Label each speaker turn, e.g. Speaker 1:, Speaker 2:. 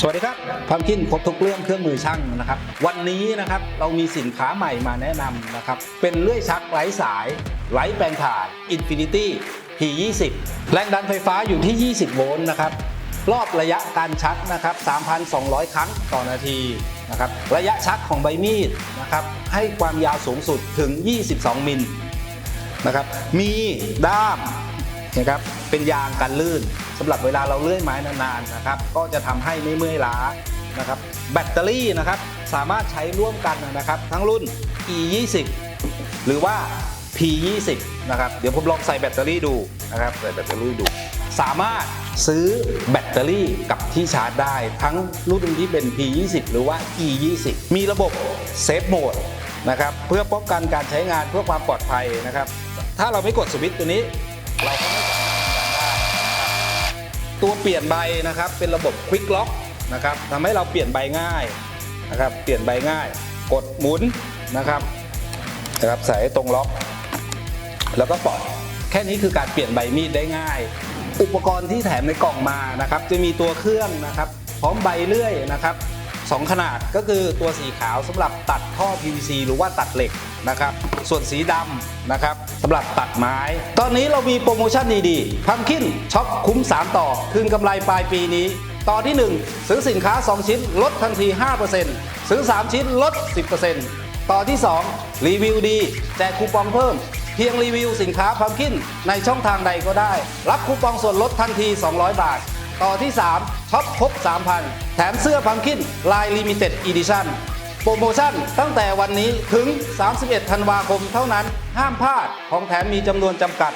Speaker 1: สวัสดีครับพัมกินครบทุกเรื่องเครื่องมือช่างนะครับ วันนี้นะครับเรามีสินค้าใหม่มาแนะนำนะครับ เป็นเลื่อยชักไร้สายไร้แปลงถ่าน Infinity P20 แรงดันไฟฟ้าอยู่ที่ 20 โวลต์นะครับ รอบระยะการชักนะครับ 3,200 ครั้งต่อนาทีนะครับ ระยะชักของใบมีดนะครับ ให้ความยาวสูงสุดถึง 22 มิลนะครับ มีด้าม นะครับเป็นยางกันลื่นสำหรับเวลาเราเลื่อยไม้นานๆนะครับ ก็จะทำให้ไม่เมื่อยล้านะครับ แบตเตอรี่นะครับสามารถใช้ร่วมกันนะครับ ทั้งรุ่น e 2 0หรือว่า p 2 0นะครับเดี๋ยวผมลองใส่แบตเตอรี่ดูนะครับใส่แบตเตอรี่ดู สามารถซื้อแบตเตอรี่กับที่ชาร์จได้ ทั้งรุ่นที่เป็น p 2 0หรือว่า e 2 0มีระบบเซฟโหมดนะครับเพื่อป้องกันการใช้งานเพื่อความปลอดภัยนะครับ ถ้าเราไม่กดสวิตช์ตัวนี้เราก็ ตัวเปลี่ยนใบนะครับเป็นระบบควิกล็อกนะครับทำให้เราเปลี่ยนใบง่ายนะครับ เปลี่ยนใบง่าย กดหมุนนะครับนะครับใส่ตรงล็อก แล้วก็ปล่อยแค่นี้คือการเปลี่ยนใบมีดได้ง่าย อุปกรณ์ที่แถมในกล่องมานะครับ จะมีตัวเครื่องนะครับ พร้อมใบเลื่อยนะครับ สองขนาดก็คือตัวสีขาวสำหรับตัดท่อ PVC หรือว่าตัดเหล็กนะครับ ส่วนสีดำนะครับสำหรับตัดไม้ ตอนนี้เรามีโปรโมชั่นดีๆพัมคินช็อปคุ้ม 3 ต่อ คืนกำไรปลายปีนี้ ต่อที่ 1 ซื้อสินค้า 2 ชิ้นลดทันที 5%ซื้อ 3 ชิ้นลด 10%ต่อที่ 2 รีวิวดี แจกคูปองเพิ่ม เพียงรีวิวสินค้าพัมคินในช่องทางใดก็ได้ รับคูปองส่วนลดทันที 200 บาท ต่อที่ 3ช็อปครบ 3,000 แถมเสื้อพัมคินลายลิมิเต็ดอีดิชั่นโปรโมชั่นตั้งแต่วันนี้ถึง 31 ธันวาคมเท่านั้นห้ามพลาดของแถมมีจำนวนจำกัด